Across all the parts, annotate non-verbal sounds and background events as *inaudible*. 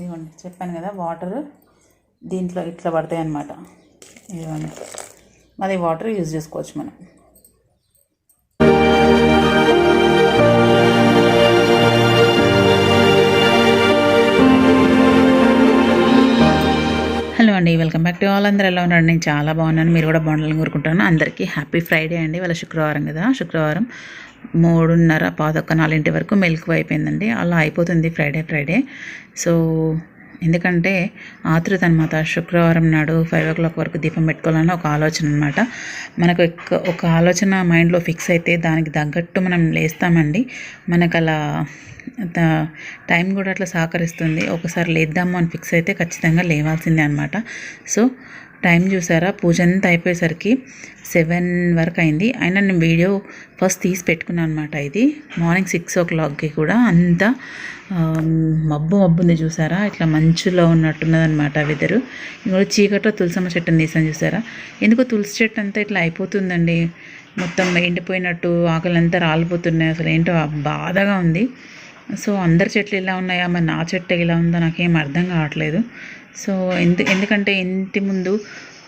ఇదిగోండి చెప్పాను కదా వాటర్ దీంట్లో ఇట్లా పడతాయి అన్నమాట. ఇదిగోండి. మరి వాటర్ యూజ్ చేసుకోవచ్చు మనం. హలో అండి వెల్కమ్ బ్యాక్ టు ఆల్ అందరూ ఎలా ఉన్నారు? నేను చాలా బాగున్నాను. మీరు కూడా బాగుండాలని కోరుకుంటున్నాను. అందరికీ హ్యాపీ ఫ్రైడే అండి. వాళ్ళ శుక్రవారం కదా. శుక్రవారం మూడున్నర పాదొక్క నాలుగింటి వరకు మిల్క్ అయిపోయిందండి. అలా అయిపోతుంది ఫ్రైడే ఫ్రైడే సో ఎందుకంటే ఆతృత అనమాట శుక్రవారం నాడు ఫైవ్ ఓ క్లాక్ వరకు దీపం పెట్టుకోవాలని ఒక ఆలోచన అనమాట మనకు ఎక్క- ఒక ఆలోచన మైండ్లో ఫిక్స్ అయితే దానికి తగ్గట్టు మనం లేస్తామండి. మనకు అలా టైం కూడా అట్లా సహకరిస్తుంది. ఒకసారి లేద్దాము అని ఫిక్స్ అయితే ఖచ్చితంగా లేవాల్సిందే అనమాట సో టైం చూసారా? పూజ అంతా అయిపోయేసరికి సెవెన్ వరకు అయింది. అయినా నేను వీడియో ఫస్ట్ తీసి పెట్టుకున్నాను అనమాట ఇది. మార్నింగ్ సిక్స్ ఓ క్లాక్కి కూడా అంతా మబ్బు మబ్బు ఉంది చూసారా? ఇట్లా మంచులో ఉన్నట్టున్నదన్నమాట వెదరు ఇంకోటి చీకట్లో తులసమ్మ చెట్టుని తీసాను చూసారా? ఎందుకో తులసి చెట్టు అంతా ఇట్లా అయిపోతుందండి. మొత్తం ఎండిపోయినట్టు ఆకలంతా రాలిపోతున్నాయి. అసలు ఏంటో బాధగా ఉంది. సో అందరి చెట్లు ఇలా ఉన్నాయా? మరి నా చెట్టు ఇలా ఉందో? నాకేం అర్థం కావట్లేదు. సో ఎందు ఎందుకంటే ఇంటి ముందు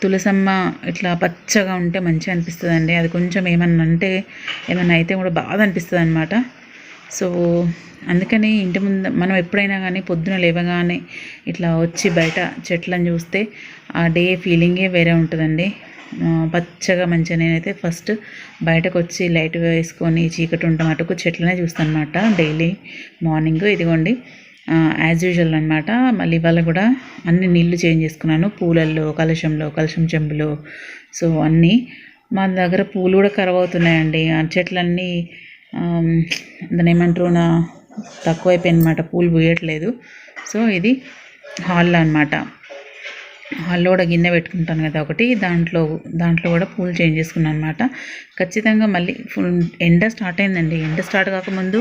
తులసమ్మ ఇట్లా పచ్చగా ఉంటే మంచిగా అనిపిస్తుంది అండి అది కొంచెం ఏమన్నా అంటే ఏమన్నా అయితే కూడా బాధ అనిపిస్తుంది అనమాట సో అందుకని ఇంటి ముందు మనం ఎప్పుడైనా కానీ పొద్దున లేవగానే ఇట్లా వచ్చి బయట చెట్లను చూస్తే ఆ డే ఫీలింగే వేరే ఉంటుందండి. పచ్చగా మంచిగా నేనైతే ఫస్ట్ బయటకు వచ్చి లైట్ వేసుకొని చీకటి ఉంటే మటుకు చెట్లనే చూస్తాను అనమాట డైలీ మార్నింగ్. ఇదిగోండి యాజ్ యూజువల్ అనమాట మళ్ళీ ఇవాళ కూడా అన్ని నీళ్ళు చేంజ్ చేసుకున్నాను. పూలల్లో కలశంలో కలశం చెంబులో సో అన్నీ. మా దగ్గర పూలు కూడా ఖరాబ్ అవుతున్నాయండి. ఆ చెట్లన్నీ దాని దాన్ని ఏమంటారు నా తక్కువైపోయింది అనమాట పూలు పూయట్లేదు. సో ఇది హాల్లో అనమాట హాల్లో కూడా గిన్నె పెట్టుకుంటాను కదా ఒకటి. దాంట్లో దాంట్లో కూడా పూలు చేంజ్ చేసుకున్నాను అనమాట ఖచ్చితంగా మళ్ళీ ఫుల్ ఎండ స్టార్ట్ అయిందండి. ఎండ స్టార్ట్ కాకముందు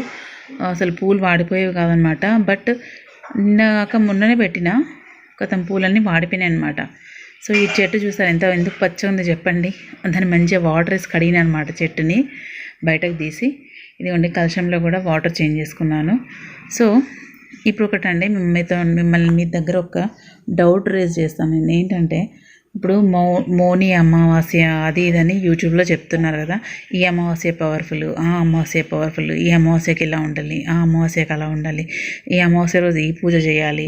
అసలు పూలు వాడిపోయేవి కాదనమాట బట్ నిన్నగాక మొన్ననే పెట్టిన. కొత్త పూలన్నీ వాడిపోయినాయి అనమాట సో ఈ చెట్టు చూసారు? ఎంత ఎందుకు పచ్చగా ఉందో చెప్పండి. దాన్ని మంచిగా వాటర్ వేసి కడిగిన అనమాట చెట్టుని బయటకు తీసి. ఇదిగోండి కలశంలో కూడా వాటర్ చేంజ్ చేసుకున్నాను. సో ఇప్పుడు ఒకటండి మీతో మిమ్మల్ని మీ దగ్గర ఒక డౌట్ రేజ్ చేస్తాను. నేను ఏంటంటే ఇప్పుడు మౌ మౌని అమావాస్య అది ఇదని యూట్యూబ్లో చెప్తున్నారు కదా ఈ అమావాస్య పవర్ఫుల్ ఆ అమావాస్య పవర్ఫుల్ ఈ అమావాస్యకి ఇలా ఉండాలి ఆ అమావాస్యకి అలా ఉండాలి ఈ అమావాస్య రోజు ఈ పూజ చేయాలి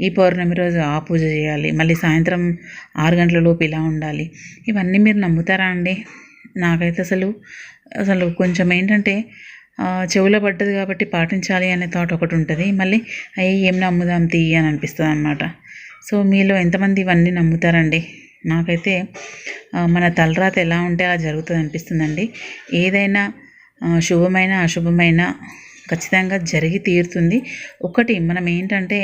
ఈ పౌర్ణమి రోజు ఆ పూజ చేయాలి మళ్ళీ సాయంత్రం ఆరు గంటల లోపు ఇలా ఉండాలి. ఇవన్నీ మీరు నమ్ముతారా అండి? నాకైతే అసలు అసలు కొంచెం ఏంటంటే చెవులో పడ్డది కాబట్టి పాటించాలి అనే థాట్ ఒకటి ఉంటుంది మళ్ళీ అయ్యి ఏం నమ్ముదాం తీ అని అనిపిస్తుంది అనమాట సో మీలో ఎంతమంది ఇవన్నీ నమ్ముతారండి? నాకైతే మన తలరాత ఎలా ఉంటే అలా జరుగుతుంది అనిపిస్తుందండి. ఏదైనా శుభమైన అశుభమైన ఖచ్చితంగా జరిగి తీరుతుంది. ఒకటి మనం ఏంటంటే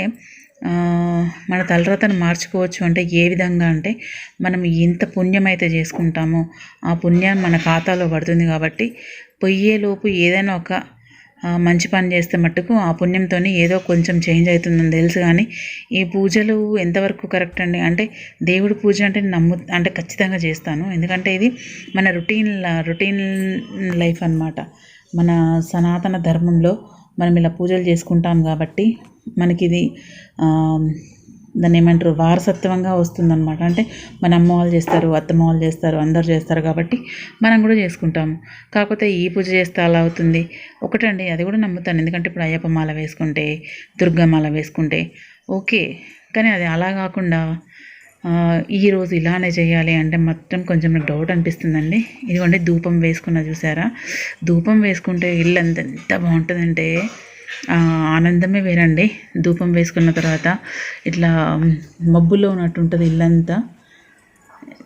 మన తలరాతను మార్చుకోవచ్చు అంటే ఏ విధంగా అంటే మనం ఎంత పుణ్యం అయితే చేసుకుంటామో ఆ పుణ్యం మన ఖాతాలో పడుతుంది కాబట్టి పొయ్యేలోపు ఏదైనా ఒక మంచి పని చేస్తే మట్టుకు ఆ పుణ్యంతో ఏదో కొంచెం చేంజ్ అవుతుందని తెలుసు కానీ ఈ పూజలు ఎంతవరకు కరెక్ట్ అండి? అంటే దేవుడి పూజ అంటే నమ్ము అంటే ఖచ్చితంగా చేస్తాను. ఎందుకంటే ఇది మన రొటీన్ రొటీన్ లైఫ్ అన్నమాట. మన సనాతన ధర్మంలో మనం ఇలా పూజలు చేసుకుంటాం కాబట్టి మనకి ఇది దాన్ని ఏమంటారు వారసత్వంగా వస్తుందన్నమాట. అంటే మన అమ్మ వాళ్ళు చేస్తారు అత్తమ్మ వాళ్ళు చేస్తారు అందరు చేస్తారు కాబట్టి మనం కూడా చేసుకుంటాము. కాకపోతే ఈ పూజ చేస్తే అలా అవుతుంది. ఒకటండి అది కూడా నమ్ముతాను. ఎందుకంటే ఇప్పుడు అయ్యప్ప మాల వేసుకుంటే దుర్గమాల వేసుకుంటే ఓకే. కానీ అది అలా కాకుండా ఈరోజు ఈ రోజు ఇలానే చేయాలి అంటే మొత్తం కొంచెం నాకు డౌట్ అనిపిస్తుందండి. ఇదిగోండి ధూపం వేసుకున్న చూసారా? ధూపం వేసుకుంటే ఇల్లు అంత ఎంత బాగుంటుందంటే అంటే ఆనందమే వేరండి. ధూపం వేసుకున్న తర్వాత ఇట్లా మబ్బులో ఉన్నట్టు ఉంటుంది ఇల్లంతా.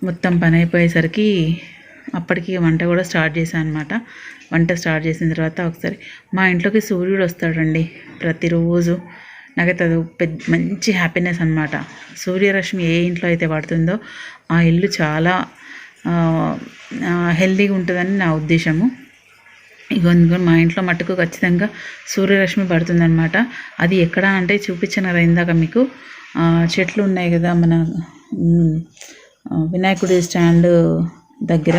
మొత్తం పని అయిపోయేసరికి అప్పటికి వంట కూడా స్టార్ట్ చేశాను అనమాట వంట స్టార్ట్ చేసిన తర్వాత ఒకసారి మా ఇంట్లోకి సూర్యుడు వస్తాడండి ప్రతిరోజు. నాకైతే అది పెద్ద మంచి హ్యాపీనెస్ అనమాట సూర్యరశ్మి ఏ ఇంట్లో అయితే పడుతుందో ఆ ఇల్లు చాలా హెల్దీగా ఉంటుందని నా ఉద్దేశము. ఇగో ఇదిగో మా ఇంట్లో మట్టుకు ఖచ్చితంగా సూర్యరశ్మి పడుతుందనమాట అది ఎక్కడ అంటే చూపించిన కదా ఇందాక మీకు. చెట్లు ఉన్నాయి కదా మన వినాయకుడి స్టాండ్ దగ్గర.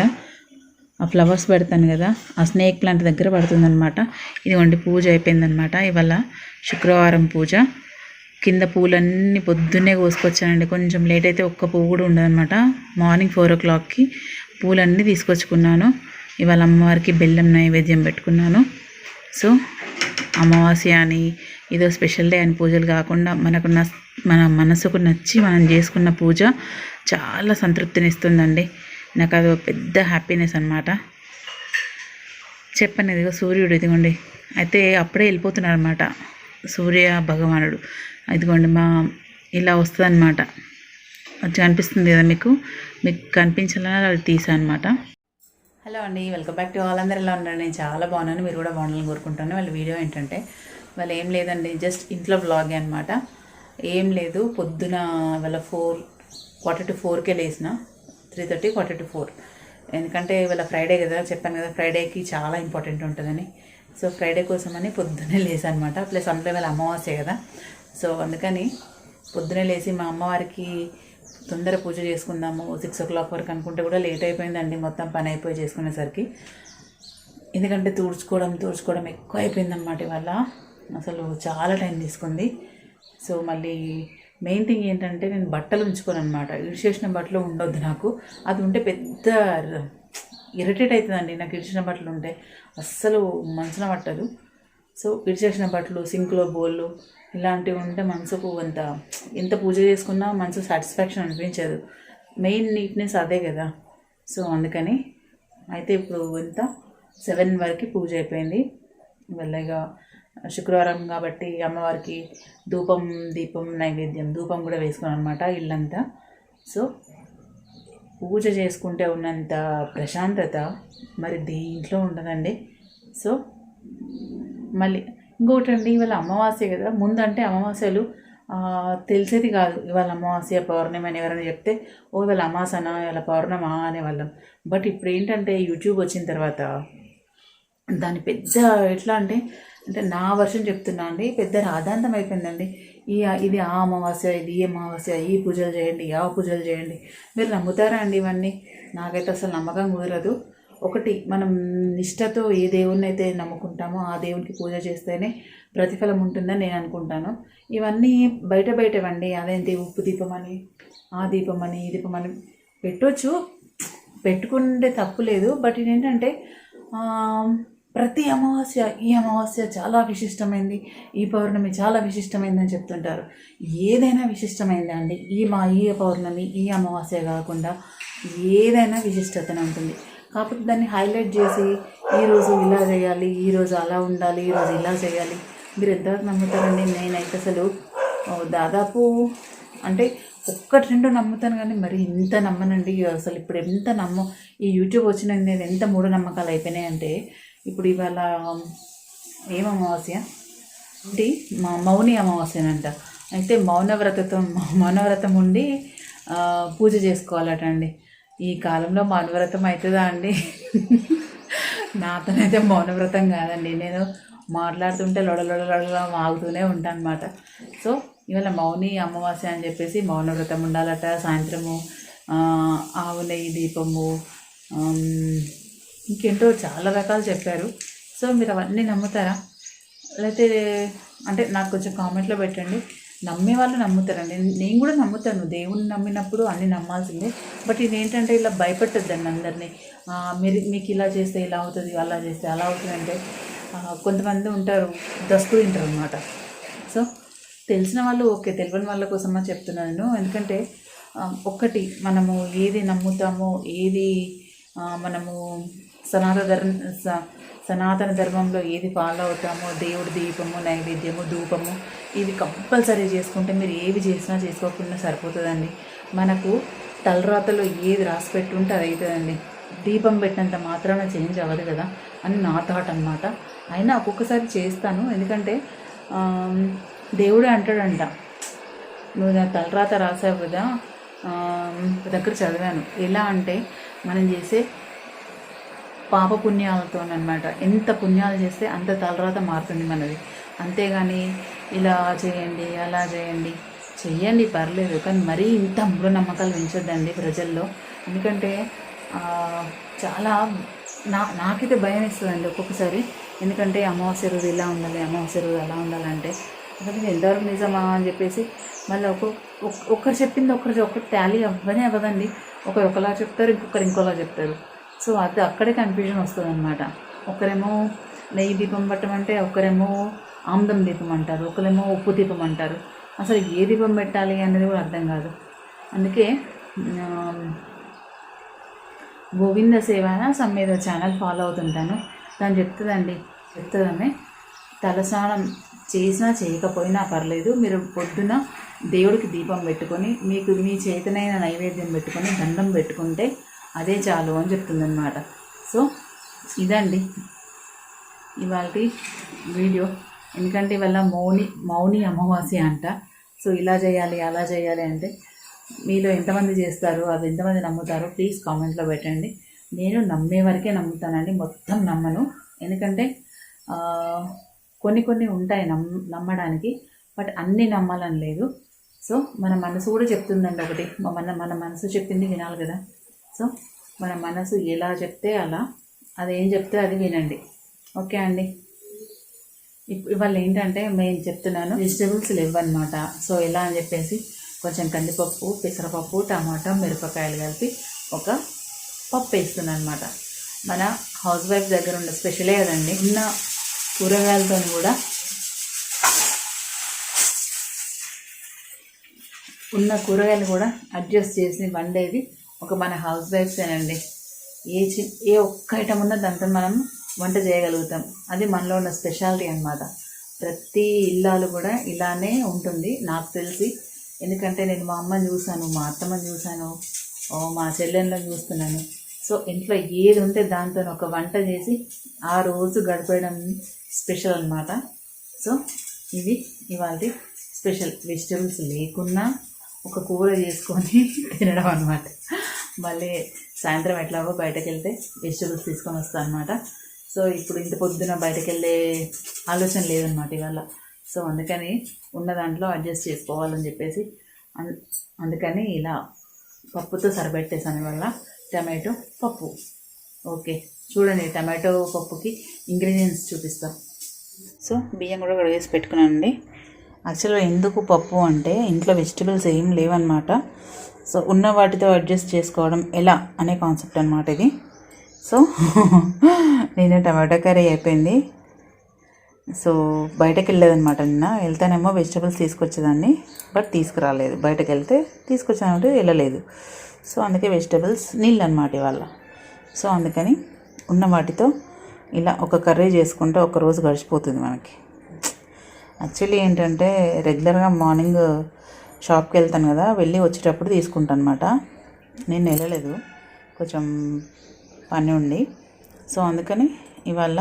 ఆ ఫ్లవర్స్ పెడతాను కదా ఆ స్నేక్ ప్లాంట్ దగ్గర పడుతుందనమాట ఇదిగోండి పూజ అయిపోయిందనమాట ఇవాళ శుక్రవారం పూజ. కింద పూలన్నీ పొద్దున్నే కోసుకొచ్చానండి. కొంచెం లేట్ అయితే ఒక్క పువ్వు కూడా ఉండదనమాట మార్నింగ్ ఫోర్ ఓ క్లాక్కి పూలన్నీ తీసుకొచ్చుకున్నాను. ఇవాళ అమ్మవారికి బెల్లం నైవేద్యం పెట్టుకున్నాను. సో అమావాస్య అని ఏదో స్పెషల్ డే అని పూజలు కాకుండా మనకు న మన మనసుకు నచ్చి మనం చేసుకున్న పూజ చాలా సంతృప్తినిస్తుందండి. నాకు అది ఒక పెద్ద హ్యాపీనెస్ అనమాట చెప్పండి ఇదిగో సూర్యుడు ఇదిగోండి. అయితే అప్పుడే వెళ్ళిపోతున్నారు అనమాట సూర్య భగవానుడు. ఇదిగోండి మా ఇలా వస్తుందన్నమాట. వచ్చి అది కనిపిస్తుంది కదా మీకు? మీకు కనిపించాలని అది తీసా అనమాట హలో అండి వెల్కమ్ బ్యాక్ టు ఆల్. ఎలా ఉన్నారు? నేను చాలా బాగున్నాను. మీరు కూడా బాగుండాలని కోరుకుంటాను వాళ్ళ వీడియో ఏంటంటే వాళ్ళు ఏం లేదండి జస్ట్ ఇంట్లో వ్లాగే అనమాట ఏం లేదు పొద్దున వాళ్ళ ఫోర్ క్వార్టర్ టు ఫోర్కే లేసిన. Three thirty quarter to four ఎందుకంటే ఇవాళ ఫ్రైడే కదా చెప్పాను కదా ఫ్రైడేకి చాలా ఇంపార్టెంట్ ఉంటుందని. సో ఫ్రైడే కోసమని పొద్దున్నే లేసనమాట ప్లస్ అందులో వాళ్ళ అమావాస్య కదా. సో అందుకని పొద్దునే లేచి మా అమ్మవారికి తొందర పూజ చేసుకుందాము. సిక్స్ ఓ క్లాక్ వరకు అనుకుంటే కూడా లేట్ అయిపోయిందండి. మొత్తం పని అయిపోయి చేసుకునేసరికి. ఎందుకంటే తుడుచుకోవడం తుడుచుకోవడం ఎక్కువ అయిపోయిందన్నమాట ఇవాళ. అసలు చాలా టైం తీసుకుంది. సో మళ్ళీ మెయిన్ థింగ్ ఏంటంటే నేను బట్టలు ఉంచుకోను అనమాట ఇడిచేసిన బట్టలు ఉండొద్దు నాకు. అది ఉంటే పెద్ద ఇరిటేట్ అవుతుందండి. నాకు ఇడిచిన బట్టలు ఉంటే అస్సలు మనసున పట్టదు. సో విడిచేసిన బట్టలు సింక్లో బోళ్ళు ఇలాంటివి ఉంటే మనసుకు అంత ఎంత పూజ చేసుకున్నా మనసు సాటిస్ఫాక్షన్ అనిపించదు. మెయిన్ నీట్నెస్ అదే కదా. సో అందుకని అయితే ఇప్పుడు ఇంత సెవెన్ వరకు పూజ అయిపోయింది. వెళ్ళగా శుక్రవారం కాబట్టి అమ్మవారికి ధూపం దీపం నైవేద్యం ధూపం కూడా వేసుకున్నాను అనమాట ఇల్లంతా. సో పూజ చేసుకుంటే ఉన్నంత ప్రశాంతత మరి దీంట్లో ఉండదండి సో మళ్ళీ ఇంకొకటి అండి ఇవాళ అమావాస్య కదా ముందంటే అమావాస్యలు తెలిసేది కాదు. ఇవాళ అమావాస్య పౌర్ణమి అని ఎవరైనా చెప్తే ఓ ఇవాళ అమాసన ఇవాళ పౌర్ణమా అనేవాళ్ళం. బట్ ఇప్పుడు ఏంటంటే యూట్యూబ్ వచ్చిన తర్వాత దాని పెద్ద ఎట్లా అంటే అంటే నా వర్షం చెప్తున్నా అండి పెద్ద రాధాంతం అయిపోయిందండి. ఈ ఇది ఆ అమావాస్య ఇది ఈ అమావాస్య ఈ పూజలు చేయండి ఆ పూజలు చేయండి. మీరు నమ్ముతారా అండి ఇవన్నీ? నాకైతే అసలు నమ్మకం కుదరదు. ఒకటి మనం నిష్టతో ఏ దేవుణ్ణి అయితే నమ్ముకుంటామో ఆ దేవునికి పూజ చేస్తేనే ప్రతిఫలం ఉంటుందని నేను అనుకుంటాను. ఇవన్నీ బయట బయటవండి. అదేంటి? ఉప్పు దీపం అని ఆ దీపం అని ఈ దీపం అని పెట్టొచ్చు. పెట్టుకుంటే తప్పు లేదు. బట్ ఏంటంటే ప్రతి అమావాస్య ఈ అమావాస్య చాలా విశిష్టమైంది. ఈ పౌర్ణమి చాలా విశిష్టమైంది అని చెప్తుంటారు. ఏదైనా విశిష్టమైంది అండి? ఈ మా ఈ పౌర్ణమి ఈ అమావాస్య కాకుండా ఏదైనా విశిష్టతనే ఉంటుంది. కాకపోతే దాన్ని హైలైట్ చేసి ఈరోజు ఇలా చేయాలి ఈరోజు అలా ఉండాలి ఈరోజు ఇలా చేయాలి. మీరు ఎంతవరకు నమ్ముతారండి? నేనైతే అసలు దాదాపు అంటే ఒక్కటి రెండు నమ్ముతాను కానీ మరి ఇంత నమ్మనండి. అసలు ఇప్పుడు ఎంత నమ్మ ఈ యూట్యూబ్ వచ్చిన నేను ఎంత మూఢనమ్మకాలు అయిపోయినాయి అంటే ఇప్పుడు ఇవాళ ఏం అమావాస్య? అంటే మా మౌని అమావాస్యనంట. అయితే మౌనవ్రతతో మౌనవ్రతం ఉండి పూజ చేసుకోవాలట అండి ఈ కాలంలో మౌనవ్రతం అవుతుందా అండి? నాతోనైతే మౌనవ్రతం కాదండి. నేను మాట్లాడుతుంటే లొడలొడ మాగుతూనే ఆగుతూనే ఉంటాను అనమాట సో ఇవాళ మౌని అమావాస్య అని చెప్పేసి మౌనవ్రతం ఉండాలట. సాయంత్రము ఆవు నెయ్యి దీపము ఇంకేంటో చాలా రకాలు చెప్పారు. సో మీరు అవన్నీ నమ్ముతారా? లేకపోతే అంటే నాకు కొంచెం కామెంట్లో పెట్టండి. నమ్మే వాళ్ళు నమ్ముతారండి. నేను కూడా నమ్ముతాను. దేవుణ్ణి నమ్మినప్పుడు అన్నీ నమ్మాల్సిందే. బట్ ఇదేంటంటే ఇలా భయపెట్టద్దండి అందరినీ. మీరు మీకు ఇలా చేస్తే ఇలా అవుతుంది అలా చేస్తే అలా అవుతుంది అంటే కొంతమంది ఉంటారు దస్తు తింటారు అనమాట సో తెలిసిన వాళ్ళు ఓకే తెలియని వాళ్ళ కోసమా చెప్తున్నాను ఎందుకంటే ఒక్కటి మనము ఏది నమ్ముతామో ఏది మనము సనాతన ధర్మ స- సనాతన ధర్మంలో ఏది ఫాలో అవుతామో దేవుడి దీపము నైవేద్యము ధూపము ఇవి కంపల్సరీ చేసుకుంటే మీరు ఏవి చేసినా చేసుకోకుండా సరిపోతుందండి. మనకు తలరాతలో ఏది రాసి పెట్టుంటే అది అవుతుందండి దీపం పెట్టినంత మాత్రాన చేంజ్ అవ్వదు కదా అని నా థాట్ అనమాట అయినా ఒక్కొక్కసారి చేస్తాను. ఎందుకంటే దేవుడే అంటాడంట. నువ్వు తలరాత రాసావు కదా దగ్గర చదివాను. ఎలా అంటే మనం చేసే పాపపుణ్యాలతో అనమాట ఎంత పుణ్యాలు చేస్తే అంత తలరాత మారుతుంది మనది. అంతేగాని ఇలా చేయండి అలా చేయండి. చెయ్యండి పర్లేదు. కానీ మరీ ఇంత మూఢనమ్మకాలు పెంచొద్దండి ప్రజల్లో. ఎందుకంటే చాలా నా నాకైతే భయం వేస్తుందండి ఒక్కొక్కసారి. ఎందుకంటే అమావాస్య రోజు ఇలా ఉండాలి అమావాస్య రోజు అలా ఉండాలంటే. అసలు ఎంతవరకు నిజమా అని చెప్పేసి మళ్ళీ ఒక్కొక్క ఒక్- ఒక్కరు చెప్పింది ఒక్కరు ఒక్కరు టాలీ అవ్వనే అవ్వదండి. ఒకరు ఒకలా చెప్తారు ఇంకొకరు ఇంకోలా చెప్తారు. సో అది అక్కడే కన్ఫ్యూజన్ వస్తుంది అనమాట ఒకరేమో నెయ్యి దీపం పెట్టమంటే ఒకరేమో ఆమ్దం దీపం అంటారు ఒకరేమో ఉప్పు దీపం అంటారు. అసలు ఏ దీపం పెట్టాలి అనేది కూడా అర్థం కాదు. అందుకే గోవింద సేవన సమ్మేద ఛానల్ ఫాలో అవుతుంటాను. దాని చెప్తుందండి చెప్తుందమే తలస్నానం చేసినా చేయకపోయినా పర్లేదు మీరు పొద్దున దేవుడికి దీపం పెట్టుకొని మీకు మీ చేతనైన నైవేద్యం పెట్టుకొని దండం పెట్టుకుంటే అదే చాలు అని చెప్తుందనమాట సో ఇదండి. ఇవాళ వీడియో. ఎందుకంటే ఇవాళ మౌని మౌని అమావాస్య అంట. సో ఇలా చేయాలి అలా చేయాలి అంటే మీలో ఎంతమంది చేస్తారు అది ఎంతమంది నమ్ముతారో ప్లీజ్ కామెంట్లో పెట్టండి. నేను నమ్మే వరకే నమ్ముతానండి. మొత్తం నమ్మను. ఎందుకంటే కొన్ని కొన్ని ఉంటాయి నమ్ నమ్మడానికి బట్ అన్నీ నమ్మాలని లేదు. సో మన మనసు కూడా చెప్తుందండి ఒకటి. మన మన మనసు చెప్పింది వినాలి కదా. సో మన మనసు ఎలా చెప్తే అలా అది ఏం చెప్తే అది వినండి. ఓకే అండి? ఇప్- ఇవాళ ఏంటంటే నేను చెప్తున్నాను వెజిటేబుల్స్ లేవన్నమాట. సో ఎలా అని చెప్పేసి కొంచెం కందిపప్పు పెసరపప్పు టమాటా మిరపకాయలు కలిపి ఒక పప్పు వేస్తున్నాను అనమాట మన హౌస్ వైఫ్ దగ్గర ఉన్న స్పెషలే కదండి ఉన్న కూరగాయలతో కూడా ఉన్న కూరగాయలు కూడా అడ్జస్ట్ చేసి వండేది ఒక మన హౌస్ వైఫ్సేనండి ఏ చి ఏ ఒక్క ఐటమ్ ఉన్నా దాంతో మనం వంట చేయగలుగుతాం. అది మనలో ఉన్న స్పెషాలిటీ అనమాట ప్రతి ఇల్లాలు కూడా ఇలానే ఉంటుంది. నాకు తెలిసి ఎందుకంటే నేను మా అమ్మని చూశాను మా అత్తమ్మని చూశాను మా చెల్లెళ్ళని చూస్తున్నాను. సో ఇంట్లో ఏది ఉంటే దాంతో ఒక వంట చేసి ఆ రోజు గడిపేయడం స్పెషల్ అన్నమాట. సో ఇది ఇవాళ స్పెషల్ వెజిటబుల్స్ లేకున్నా ఒక కూర చేసుకొని *laughs* తినడం అనమాట మళ్ళీ సాయంత్రం ఎట్లాగో బయటకు వెళ్తే వెజిటబుల్స్ తీసుకొని వస్తాను అనమాట సో ఇప్పుడు ఇంత పొద్దున బయటకు వెళ్ళే ఆలోచన లేదనమాట ఇవాళ. సో అందుకని ఉన్న దాంట్లో అడ్జస్ట్ చేసుకోవాలని చెప్పేసి అన్- అందుకని ఇలా పప్పుతో సరిపెట్టేసాను ఇవాళ. టమాటో పప్పు. ఓకే చూడండి టమాటో పప్పుకి ఇంగ్రీడియంట్స్ చూపిస్తాం. సో బియ్యం కూడా కడిగేసి పెట్టుకున్నానండి. యాక్చువల్గా ఎందుకు పప్పు అంటే ఇంట్లో వెజిటబుల్స్ ఏం లేవన్నమాట. సో ఉన్న వాటితో అడ్జస్ట్ చేసుకోవడం ఎలా అనే కాన్సెప్ట్ అనమాట ఇది. సో నేను టమాటా కర్రీ అయిపోయింది. సో బయటకు వెళ్ళేదన్నమాట నిన్న. వెళ్తానేమో వెజిటబుల్స్ తీసుకొచ్చేదాన్ని బట్ తీసుకురాలేదు. బయటకు వెళ్తే తీసుకొచ్చానంటే వెళ్ళలేదు. సో అందుకే వెజిటబుల్స్ నీళ్ళు అనమాట ఇవాళ. సో అందుకని ఉన్న వాటితో ఇలా ఒక కర్రీ చేసుకుంటే ఒక రోజు గడిచిపోతుంది మనకి. యాక్చువల్లీ ఏంటంటే రెగ్యులర్గా మార్నింగ్ షాప్కి వెళ్తాను కదా వెళ్ళి వచ్చేటప్పుడు తీసుకుంటాను అనమాట నేను వెళ్ళలేదు. కొంచెం పని ఉండి సో అందుకని ఇవాళ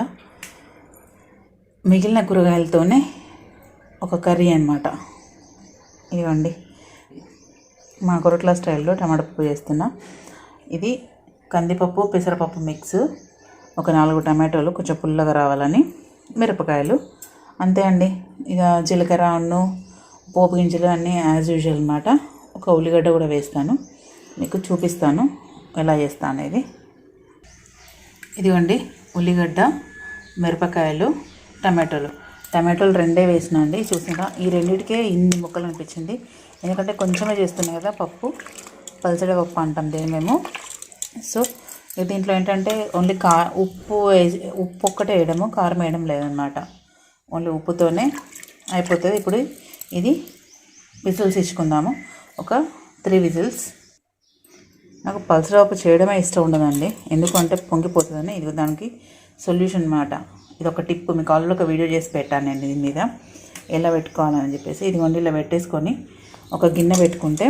మిగిలిన కూరగాయలతోనే ఒక కర్రీ అనమాట ఇవ్వండి మా కొరట్ల స్టైల్లో టమాటా పప్పు చేస్తున్నా. ఇది కందిపప్పు పెసరపప్పు మిక్స్ ఒక నాలుగు టమాటోలు కొంచెం పుల్లగా రావాలని మిరపకాయలు. అంతే అండి. ఇక జీలకర్ర అన్ను పోపు గింజలు అన్నీ యాజ్ యూజువల్ అనమాట ఒక ఉల్లిగడ్డ కూడా వేస్తాను. మీకు చూపిస్తాను ఎలా చేస్తాను అనేది. ఇదిగోండి ఉల్లిగడ్డ మిరపకాయలు టమాటోలు. టమాటోలు రెండే వేసినా అండి చూసినా. ఈ రెండింటికే ఇన్ని ముక్కలు అనిపించింది. ఎందుకంటే కొంచెమే చేస్తున్నాయి కదా పప్పు పల్చడి పప్పు అంటాం దీన్ని మేము. సో దీంట్లో ఏంటంటే ఓన్లీ కా ఉప్పు వేసి ఉప్పు ఒక్కటే వేయడము కారం వేయడం లేదనమాట ఓన్లీ ఉప్పుతోనే అయిపోతుంది. ఇప్పుడు ఇది విజిల్స్ ఇచ్చుకుందాము. ఒక త్రీ విజిల్స్. నాకు పల్సరాపు చేయడమే ఇష్టం ఉండదండి. ఎందుకంటే పొంగిపోతుందని ఇది దానికి సొల్యూషన్ అనమాట ఇది ఒక టిప్. మీకు ఆల్రెడీ ఒక వీడియో చేసి పెట్టాను నేను దీని మీద. ఎలా పెట్టుకోవాలని చెప్పేసి ఇదిగోండి ఇలా పెట్టేసుకొని ఒక గిన్నె పెట్టుకుంటే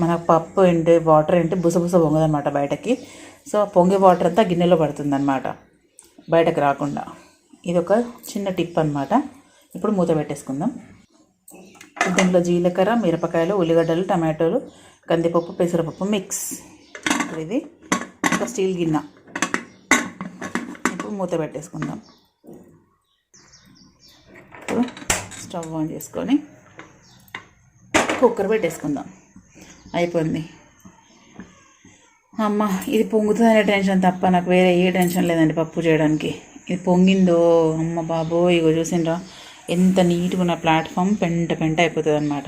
మన పప్పు ఏంటి వాటర్ ఏంటి బుసబుస పొంగదనమాట బయటకి. సో పొంగే వాటర్ అంతా గిన్నెలో పడుతుందన్నమాట. బయటకు రాకుండా. ఇది ఒక చిన్న టిప్ అనమాట ఇప్పుడు మూత పెట్టేసుకుందాం. దీంట్లో జీలకర్ర మిరపకాయలు ఉల్లిగడ్డలు టమాటోలు కందిపప్పు పెసరపప్పు మిక్స్. ఇప్పుడు ఇది ఒక స్టీల్ గిన్నె. ఇప్పుడు మూత పెట్టేసుకుందాం. ఇప్పుడు స్టవ్ ఆన్ చేసుకొని కుక్కర్ పెట్టేసుకుందాం. అయిపోయింది. అమ్మ ఇది పొంగుతుందనే టెన్షన్ తప్ప నాకు వేరే ఏ టెన్షన్ లేదండి పప్పు చేయడానికి. ఇది పొంగిందో అమ్మ బాబో ఇగో చూసిండ్రా. ఎంత నీట్గా ఉన్న ప్లాట్ఫామ్ పెంట పెంట అయిపోతుంది అనమాట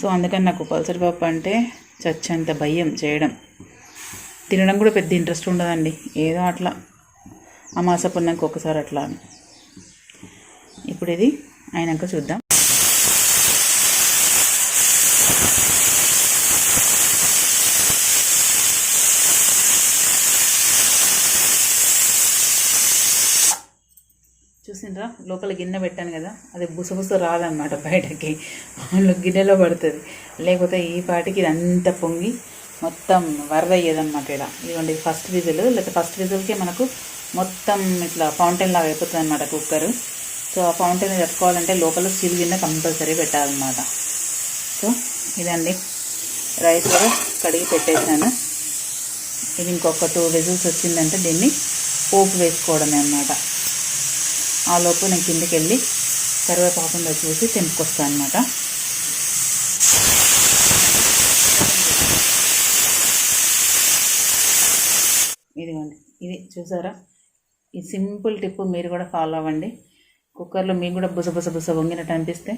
సో అందుకని నాకు పల్సర్ పప్పు అంటే చచ్చంత భయం చేయడం. తినడం కూడా పెద్ద ఇంట్రెస్ట్ ఉండదండి. ఏదో అట్లా. అమాస పుణ్యానికి ఒకసారి అట్లా అని. ఇప్పుడు ఇది అయినాక చూద్దాం. చూసిండ్రా లోపల గిన్నె పెట్టాను కదా అది బుసబుస రాదనమాట బయటకి. గిన్నెలో పడుతుంది. లేకపోతే ఈ పాటికి ఇది అంతా పొంగి మొత్తం వరద అయ్యేదన్నమాట ఇలా ఇదిగోండి ఫస్ట్ విజిల్. లేకపోతే ఫస్ట్ విజిల్కే మనకు మొత్తం ఇట్లా ఫౌంటైన్ లాగా అయిపోతుంది అనమాట కుక్కర్ సో ఆ ఫౌంటైన్ పెట్టుకోవాలంటే లోపల స్టీల్ గిన్నె కంపల్సరీ పెట్టాలన్నమాట. సో ఇదండి. రైస్ కూడా కడిగి పెట్టేశాను. ఇది ఇంకొక టూ విజిల్స్ వచ్చిందంటే దీన్ని పోపు వేసుకోవడమే అన్నమాట. ఆ లోపు నేను కిందకి వెళ్ళి కరివేపాకుండా చూసి తెంపుకొస్తాను అనమాట ఇదిగోండి. ఇది చూసారా? ఈ సింపుల్ టిప్ మీరు కూడా ఫాలో అవ్వండి. కుక్కర్లో మీకు కూడా బుస బుస బుస వంగినట్టు అనిపిస్తే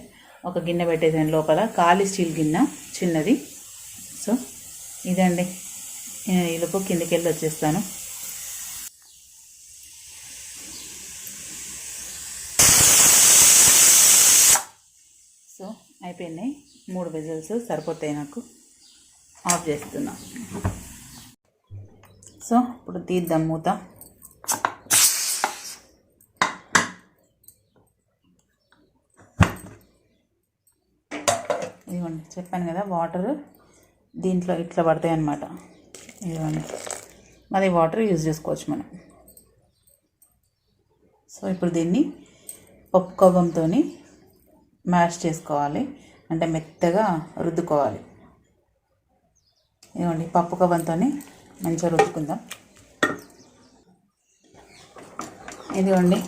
ఒక గిన్నె పెట్టేసాను లోపల. ఖాళీ స్టీల్ గిన్నె చిన్నది. సో ఇదండి. నేను ఈ లోపు కిందకి వెళ్ళి వచ్చేస్తాను సో అయిపోయినాయి. మూడు విజిల్స్ సరిపోతాయి నాకు. ఆఫ్ చేస్తున్నా. సో ఇప్పుడు తీద్దాం మూత. ఇదిగోండి చెప్పాను కదా వాటర్ దీంట్లో ఇట్లా పడతాయి అన్నమాట. ఇదిగోండి. మరి వాటర్ యూజ్ చేసుకోవచ్చు మనం. సో ఇప్పుడు దీన్ని పప్పు కవ్వంతో మ్యాష్ చేసుకోవాలి. అంటే మెత్తగా రుద్దుకోవాలి. ఇదిగోండి పప్పు కవ్వంతో మంచిగా రుద్దుకుందాం. ఇదిగోండి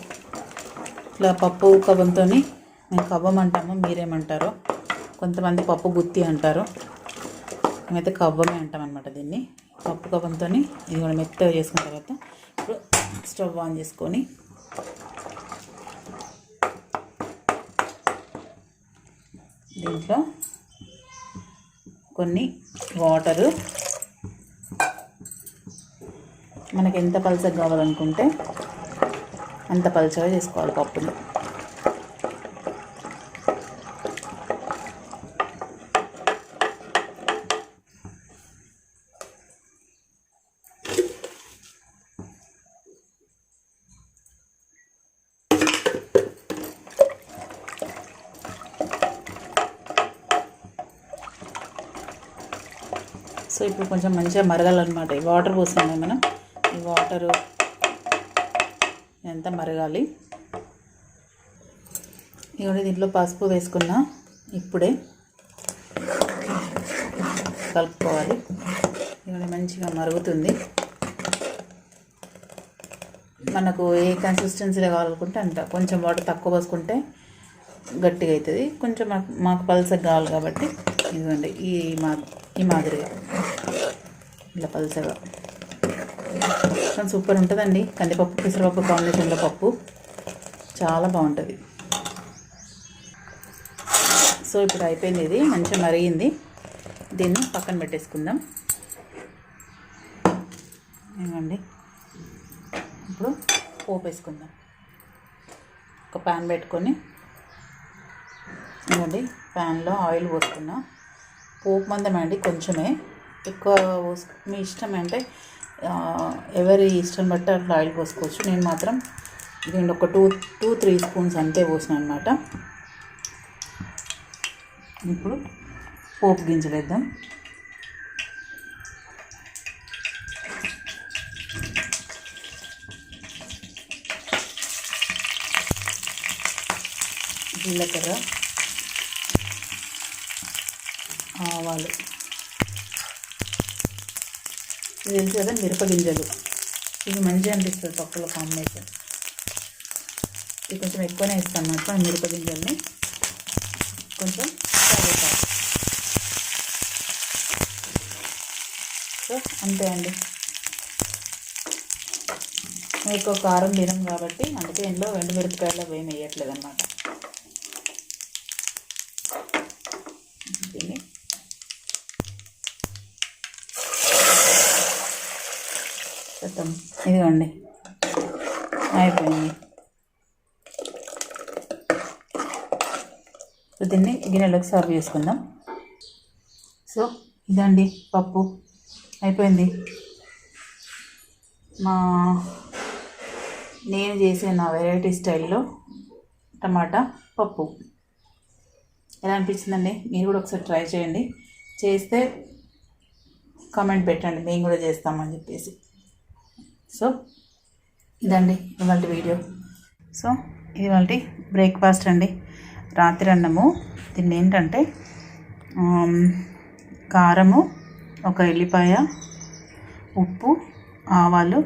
ఇట్లా పప్పు కవ్వంతో మేము కవ్వం అంటాము మీరేమంటారో. కొంతమంది పప్పు గుత్తి అంటారు. మేమైతే కవ్వమే అంటాం అనమాట దీన్ని. పప్పు కవ్వంతో ఇది కూడా మెత్తగా చేసుకున్న తర్వాత ఇప్పుడు స్టవ్ ఆన్ చేసుకొని దీంట్లో కొన్ని వాటరు. మనకి ఎంత పలసగా కావాలనుకుంటే అంత పలచగా చేసుకోవాలి పప్పులు. సో కొంచెం మంచిగా మరగాలన్నమాట. ఈ వాటర్ పోసాము మనం. ఈ వాటరు ఎంత మరగాలి? ఇవన్నీ దీంట్లో పసుపు వేసుకున్నా. ఇప్పుడే కలుపుకోవాలి. ఇవన్నీ మంచిగా మరుగుతుంది. మనకు ఏ కన్సిస్టెన్సీలో కావాలనుకుంటే అంత. కొంచెం వాటర్ తక్కువ పోసుకుంటే గట్టిగా అవుతుంది. కొంచెం మాకు మాకు పల్సగా కావాలి కాబట్టి ఇదిగోండి ఈ మా ఈ మాదిరిగా. ఇలా పలుసగా. కానీ సూపర్ ఉంటుందండి. కందిపప్పు పెసరపప్పు కాంబినేషన్లో పప్పు. చాలా బాగుంటుంది. సో ఇప్పుడు అయిపోయింది ఇది. మంచిగా మరిగింది. దీన్ని పక్కన పెట్టేసుకుందాం. ఏమండి ఇప్పుడు పోపు వేసుకుందాం ఒక ప్యాన్ పెట్టుకొని. ఇవ్వండి ప్యాన్లో ఆయిల్ పోసుకున్నాం. పోపు మందమండి అండి కొంచెమే. ఎక్కువ మీ ఇష్టం అంటే ఎవరి ఇష్టం బట్టి అట్లా ఆయిల్ పోసుకోవచ్చు. నేను మాత్రం దీంట్లో ఒక టూ టూ త్రీ స్పూన్స్ అంతే పోసిన అనమాట ఇప్పుడు పోపు గింజలు వేద్దాం. జీలకర్ర ఆవాలు ఇది తెలుసు కదా మిరపగింజలు ఇవి మంచిగా అనిపిస్తుంది పప్పుల కాంబినేషన్ ఇది కొంచెం ఎక్కువనే ఇస్తాను అనమాట మిరపగింజల్ని కొంచెం కరివేపాకు. సో అంతే అండి. ఎక్కువ కారం తినం కాబట్టి అందుకే ఇంట్లో ఎండు మిరపకాయలు ఏమి వేయట్లేదు అనమాట మొత్తం. ఇదిగోండి. అయిపోయింది. ఇప్పుడు దీన్ని గిన్నెలోకి సర్వ్ చేసుకుందాం. సో ఇదండి పప్పు. అయిపోయింది. మా నేను చేసే నా వెరైటీ స్టైల్లో టమాటా పప్పు. ఎలా అనిపించిందండి? మీరు కూడా ఒకసారి ట్రై చేయండి. చేస్తే కామెంట్ పెట్టండి. మేము కూడా చేస్తామని చెప్పేసి. సో ఇదండి ఇవాళ వీడియో. సో ఇది బ్రేక్ఫాస్ట్ అండి. రాత్రి అన్నము. దీన్ని ఏంటంటే కారము ఒక ఎల్లిపాయ ఉప్పు ఆవాలు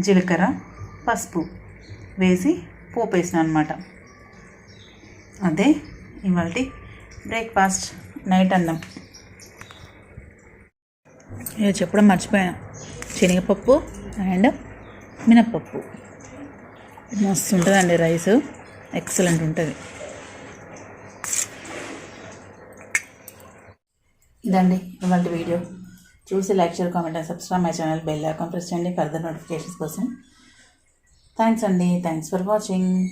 జీలకర్ర పసుపు వేసి పోపు అనమాట అదే ఇవాళ బ్రేక్ఫాస్ట్ నైట్ అన్నం. ఇది చెప్పడం మర్చిపోయాను. శనగపప్పు అండ్ మినప్పప్పు. మస్తు ఉంటుందండి రైస్. ఎక్సలెంట్ ఉంటుంది. ఇదండి ఇవాళ వీడియో. చూసి like share comment and subscribe my channel bell icon press చేయండి ఫర్దర్ నోటిఫికేషన్స్ కోసం. థ్యాంక్స్ అండి. Thanks for watching.